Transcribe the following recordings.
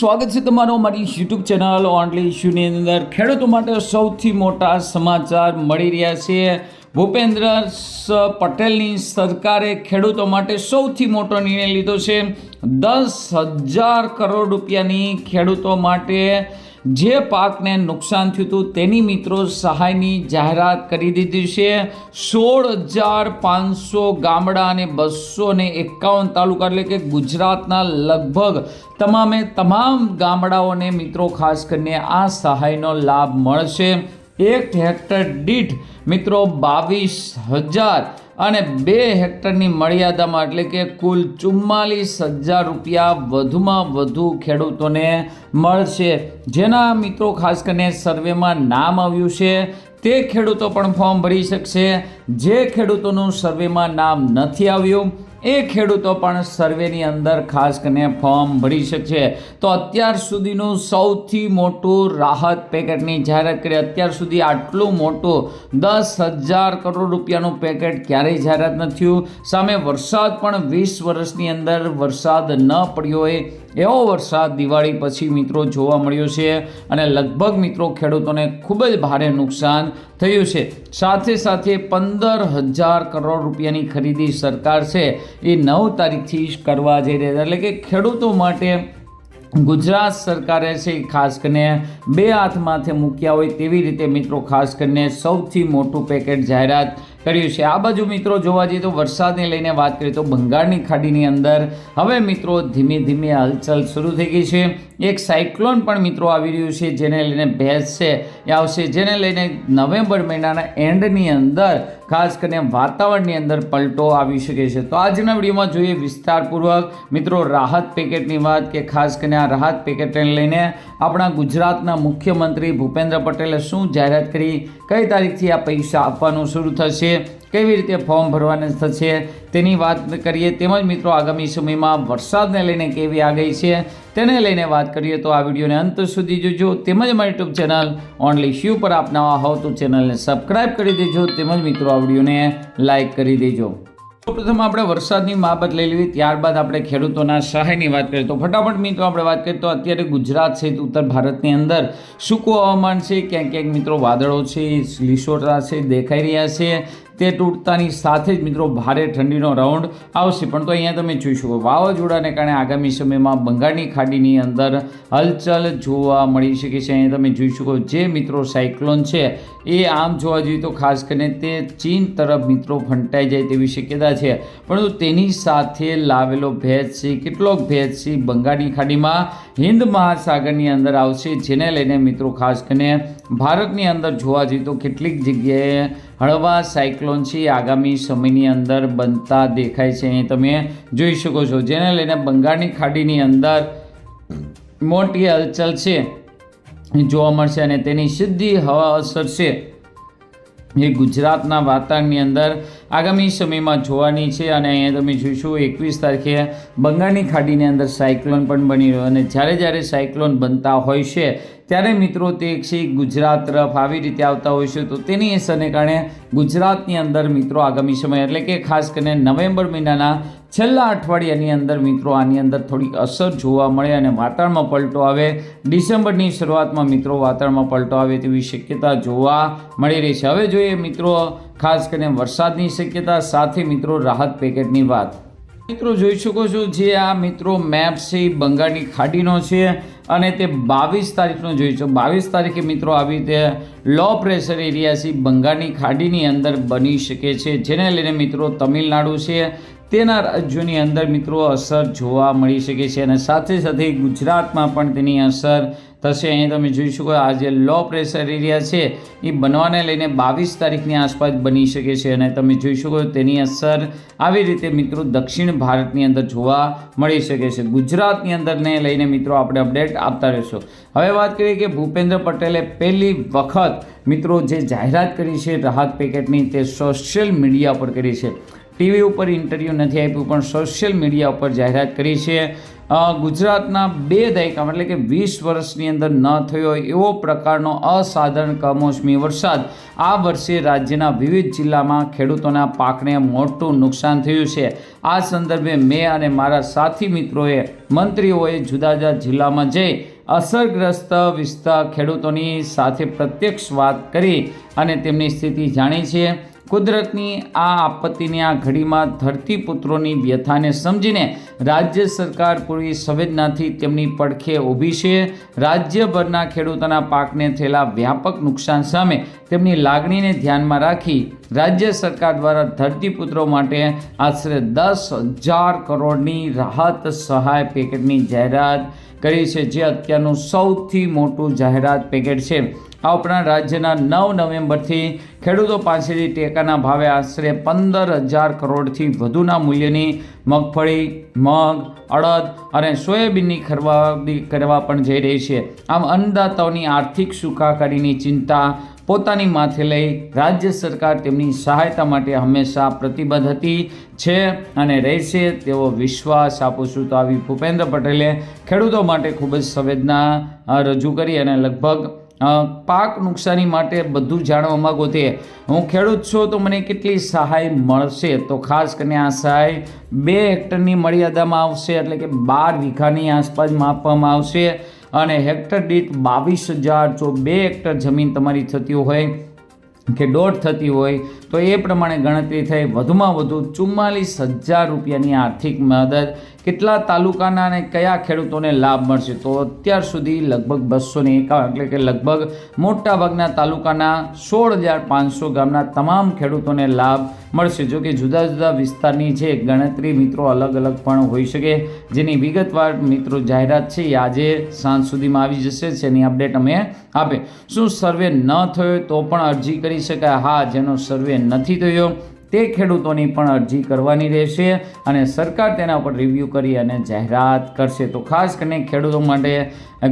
સ્વાગત છે તમારો મારી યુટ્યુબ ચેનલ ઓનલી ઇશ્યુની અંદર. ખેડૂતો માટે સૌથી મોટા સમાચાર મળી રહ્યા છે. ભૂપેન્દ્ર પટેલની સરકારે ખેડૂતો માટે સૌથી મોટો નિર્ણય લીધો છે. દસ હજાર કરોડ રૂપિયાની ખેડૂતો માટે જે પાકને નુકસાન થયું હતું, તેની મિત્રો સહાયની જાહેરાત કરી દીધી છે. સોળ હજાર પાંચસો ગામડા અને બસો ને એકાવન તાલુકા એટલે કે ગુજરાતના લગભગ તમામે તમામ ગામડાઓને મિત્રો ખાસ કરીને આ સહાયનો લાભ મળશે. એક હેક્ટર દીઠ મિત્રો બાવીસ હજાર અને બે હેક્ટરની મર્યાદામાં એટલે કે કુલ ચુમ્માલીસ હજાર રૂપિયા વધુમાં વધુ ખેડૂતોને મળશે. જેના મિત્રો ખાસ કરીને સર્વેમાં નામ આવ્યું છે, તે ખેડૂતો પણ ફોર્મ ભરી શકશે. જે ખેડૂતોનું સર્વેમાં નામ નથી આવ્યું એ ખેડૂતો પણ સર્વેની અંદર ખાસ કરીને ફોર્મ ભરી શકશે. તો અત્યાર સુધીનું સૌથી મોટું રાહત પેકેટની જાહેરાત કરી. અત્યાર સુધી આટલું મોટું દસ હજાર કરોડ રૂપિયાનું પેકેટ ક્યારેય જાહેરાત નથી થયું. સામે વરસાદ પણ વીસ વર્ષની અંદર વરસાદ ન પડ્યો હોય એવો વરસાદ દિવાળી પછી મિત્રો જોવા મળ્યો છે અને લગભગ મિત્રો ખેડૂતોને ખૂબ જ ભારે નુકસાન થયું છે. સાથે સાથે પંદર હજાર કરોડ રૂપિયાની ખરીદી સરકાર છે. એ નવ તારીખથી કરવા જઈ રહ્યા એટલે કે ખેડૂતો માટે ગુજરાત સરકારે છે, ખાસ કરીને બે હાથ માથે મૂક્યા હોય તેવી રીતે મિત્રો ખાસ કરીને સૌથી મોટું પેકેટ જાહેરાત કર્યું છે. આ બાજુ મિત્રો જોવા જઈએ તો વરસાદને લઈને વાત કરીએ તો બંગાળની ખાડીની અંદર હવે મિત્રો ધીમે ધીમે હલચલ શરૂ થઈ ગઈ છે. એક સાયક્લોન પણ મિત્રો આવી રહ્યું છે, જેને લઈને ભેજ છે એ આવશે, જેને લઈને નવેમ્બર મહિનાના એન્ડની અંદર ખાસ કરીને વાતાવરણની અંદર પલટો આવી શકે છે. તો આજના વિડીયોમાં જોઈએ વિસ્તારપૂર્વક, મિત્રો રાહત પેકેટની વાત કે ખાસ કરીને આ રાહત પેકેટને લઈને આપણા ગુજરાતના મુખ્યમંત્રી ભૂપેન્દ્ર પટેલે શું જાહેરાત કરી, કઈ તારીખથી આ પૈસા આપવાનું શરૂ થશે કેવી રીતે ફોર્મ ભરવાના થશે તેની વાત કરીએ. તેમજ મિત્રો, આગામી સમયમાં વરસાદને લઈને કેવી આગાહી છે તેને લઈને વાત કરીએ તો આ વિડીયોને અંત સુધી જોજો. તેમજ મારી યુટ્યુબ ચેનલ ઓનલી શ્યુ પર આપ નવા હો તો ચેનલને સબસ્ક્રાઈબ કરી દેજો. તેમજ મિત્રો, આ વિડીયોને લાઇક કરી દેજો. પ્રથમ આપણે વરસાદની બાબત લઈ લેવી ત્યારબાદ આપણે ખેડૂતોના સહાયની વાત કરીએ. તો ફટાફટ મિત્રો, આપણે વાત કરીએ તો અત્યારે ગુજરાત સહિત ઉત્તર ભારતની અંદર સૂકું હવામાન છે. ક્યાંક ક્યાંક મિત્રો વાદળો છે, લીસોટા છે, દેખાઈ રહ્યા છે. તે તૂટતાની સાથે જ મિત્રો ભારે ઠંડીનો રાઉન્ડ આવશે. પણ તો અહીંયા તમે જોઈ શકો, વાવાઝોડાને કારણે આગામી સમયમાં બંગાળની ખાડીની અંદર હલચલ જોવા મળી શકે છે. અહીંયા તમે જોઈ શકો, જે મિત્રો સાયક્લોન છે, એ આમ જોવા જોઈએ તો ખાસ કરીને તે ચીન તરફ મિત્રો ફંટાઈ જાય તેવી શક્યતા છે. પરંતુ તેની સાથે લાવેલો ભેજ છે કેટલોક ભેજ છે, બંગાળની ખાડીમાં હિન્દ મહાસાગરની અંદર આવશે, જેને લઈને મિત્રો ખાસ કરીને ભારતની અંદર જોવા જઈએ તો કેટલીક જગ્યાએ હળવા સાયક્લોન છે આગામી સમયની અંદર બનતા દેખાય છે. અહીં તમે જોઈ શકો છો, જેને લઈને બંગાળની ખાડીની અંદર મોટી હલચલ છે જોવા મળશે અને તેની સીધી હવા અસર છે. એ ગુજરાતના વાતાવરણની અંદર આગામી સમયમાં જોવાની છે અને અહીંયા તમે જોઈશું એકવીસ તારીખે બંગાળની ખાડીની અંદર સાયક્લોન પણ બની રહ્યો અને જ્યારે જ્યારે સાયક્લોન બનતા હોય છે, ત્યારે મિત્રો તે છે, ગુજરાત તરફ આવી રીતે આવતા હોય છે. તો તેની અસરને કારણે ગુજરાતની અંદર મિત્રો આગામી સમય એટલે કે ખાસ કરીને નવેમ્બર મહિનાના છેલ્લા અઠવાડિયાની અંદર મિત્રો આની અંદર થોડીક અસર જોવા મળે અને વાતાવરણમાં પલટો આવે. ડિસેમ્બરની શરૂઆતમાં મિત્રો વાતાવરણમાં પલટો આવે તેવી શક્યતા જોવા મળી રહી છે. હવે જોઈએ મિત્રો ખાસ કરીને વરસાદની શક્યતા, સાથે મિત્રો રાહત પેકેટની વાત. મિત્રો જોઈ શકો છો જે આ મિત્રો મેપ છે એ બંગાળની ખાડીનો છે અને તે બાવીસ તારીખનો જોઈ છો બાવીસ તારીખે મિત્રો આવી રીતે લો પ્રેશર એરિયા બંગાળની ખાડીની અંદર બની શકે છે, જેને લઈને મિત્રો તમિલનાડુ છે. તેના રાજ્યોની અંદર મિત્રો અસર જોવા મળી શકે છે અને સાથે સાથે ગુજરાતમાં પણ તેની અસર થશે. અહીં તમે જોઈ શકો આ જે લો પ્રેશર એરિયા છે, એ બનવાને લઈને બાવીસ તારીખની આસપાસ બની શકે છે. અને તમે જોઈ શકો તેની અસર આવી રીતે મિત્રો દક્ષિણ ભારતની અંદર જોવા મળી શકે છે. ગુજરાતની અંદરને લઈને મિત્રો આપણે અપડેટ આપતા રહીશું. હવે વાત કરીએ કે ભૂપેન્દ્ર પટેલે પહેલી વખત મિત્રો જે જાહેરાત કરી છે રાહત પેકેટની, તે સોશિયલ મીડિયા પર કરી છે. ટીવી ઉપર ઇન્ટરવ્યૂ નથી આપ્યું, પણ સોશિયલ મીડિયા ઉપર જાહેરાત કરી છે. ગુજરાતના બે દાયકામાં, એટલે કે વીસ વર્ષની અંદર ન થયો એવો પ્રકારનો અસાધારણ કમોસમી વરસાદ આ વર્ષે રાજ્યના વિવિધ જિલ્લામાં ખેડૂતોના પાકને મોટું નુકસાન થયું છે. આ સંદર્ભે મેં અને મારા સાથી મિત્રોએ, મંત્રીઓએ જુદા જુદા જિલ્લામાં જઈ અસરગ્રસ્ત વિસ્તાર ખેડૂતોની સાથે પ્રત્યક્ષ વાત કરી અને તેમની સ્થિતિ જાણી છે. કુદરતની આ આપત્તિની આ ઘડીમાં ધરતીપુત્રોની વ્યથાને સમજીને રાજ્ય સરકાર પૂરી સંવેદનાથી તેમની પડખે ઊભી છે. રાજ્યભરના ખેડૂતોના પાકને થયેલા વ્યાપક નુકસાન સામે તેમની લાગણીને ધ્યાનમાં રાખી રાજ્ય સરકાર દ્વારા ધરતીપુત્રો માટે આશરે દસ હજાર કરોડની રાહત સહાય પેકેટની જાહેરાત કરી છે, જે અત્યારનું સૌથી મોટું જાહેરાત પેકેટ છે. આ ઉપરાંત રાજ્યના નવ નવેમ્બરથી ખેડૂતો પાસેથી ટેકાના ભાવે આશરે પંદર હજાર કરોડથી વધુના મૂલ્યની મગફળી, મગ, અડદ અને સોયાબીનની ખરીદી કરવા પણ જઈ રહી છે. આમ અન્નદાતાઓની આર્થિક સુખાકારીની ચિંતા પોતાની માથે લઈ રાજ્ય સરકાર તેમની સહાયતા માટે હંમેશા પ્રતિબદ્ધ હતી છે અને રહેશે તેવો વિશ્વાસ આપું છું. તો આવી ભૂપેન્દ્ર પટેલે ખેડૂતો માટે ખૂબ જ સંવેદના રજૂ કરી અને લગભગ પાક નુકસાની માટે બધું જાણવા માગો તે. હું ખેડૂત છું, તો મને કેટલી સહાય મળશે? તો ખાસ કરીને આ સહાય બે હેક્ટરની મર્યાદામાં આવશે, એટલે કે બાર વીઘાની આસપાસ માપવામાં આવશે. અને હેક્ટર દીઠ બાવીસ હજાર જો બે હેક્ટર જમીન તમારી થતી હોય કે દોઢ થતી હોય, તો એ પ્રમાણે ગણતરી થઈ વધુમાં વધુ ચુમ્માલીસ હજાર રૂપિયાની આર્થિક મદદ. કેટલા તાલુકાના અને કયા ખેડૂતોને લાભ મળશે? તો અત્યાર સુધી લગભગ બસો ને એકાવન એટલે કે લગભગ મોટાભાગના તાલુકાના સોળ હજાર પાંચસો ગામના તમામ ખેડૂતોને લાભ મળશે. જો કે જુદા જુદા વિસ્તારની છે ગણતરી મિત્રો અલગ અલગ પણ હોઈ શકે. જેની વિગતવાર મિત્રો જાહેરાત છે આજે સાંજ સુધીમાં આવી જશે. જેની અપડેટ અમે આપે. શું સર્વે ન થયો તો પણ અરજી કરી શકાય. હા, જેનો સર્વે નથી થયો તે ખેડૂતોની પણ અરજી કરવાની રહેશે અને સરકાર તેના ઉપર રિવ્યૂ કરી અને જાહેરાત કરશે. તો ખાસ કરીને ખેડૂતો માટે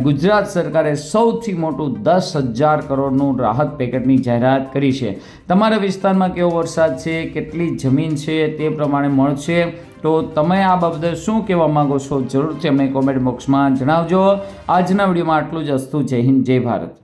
ગુજરાત સરકારે સૌથી મોટું દસ હજાર કરોડનું રાહત પેકેટની જાહેરાત કરી છે. તમારા વિસ્તારમાં કેવો વરસાદ છે, કેટલી જમીન છે તે પ્રમાણે મળશે? તો તમે આ બાબતે શું કહેવા માંગો છો જરૂરથી અમને કોમેન્ટ બોક્સમાં જણાવજો. આજના વિડીયોમાં આટલું જ. અસ્તુ, જય હિન્દ, જય ભારત.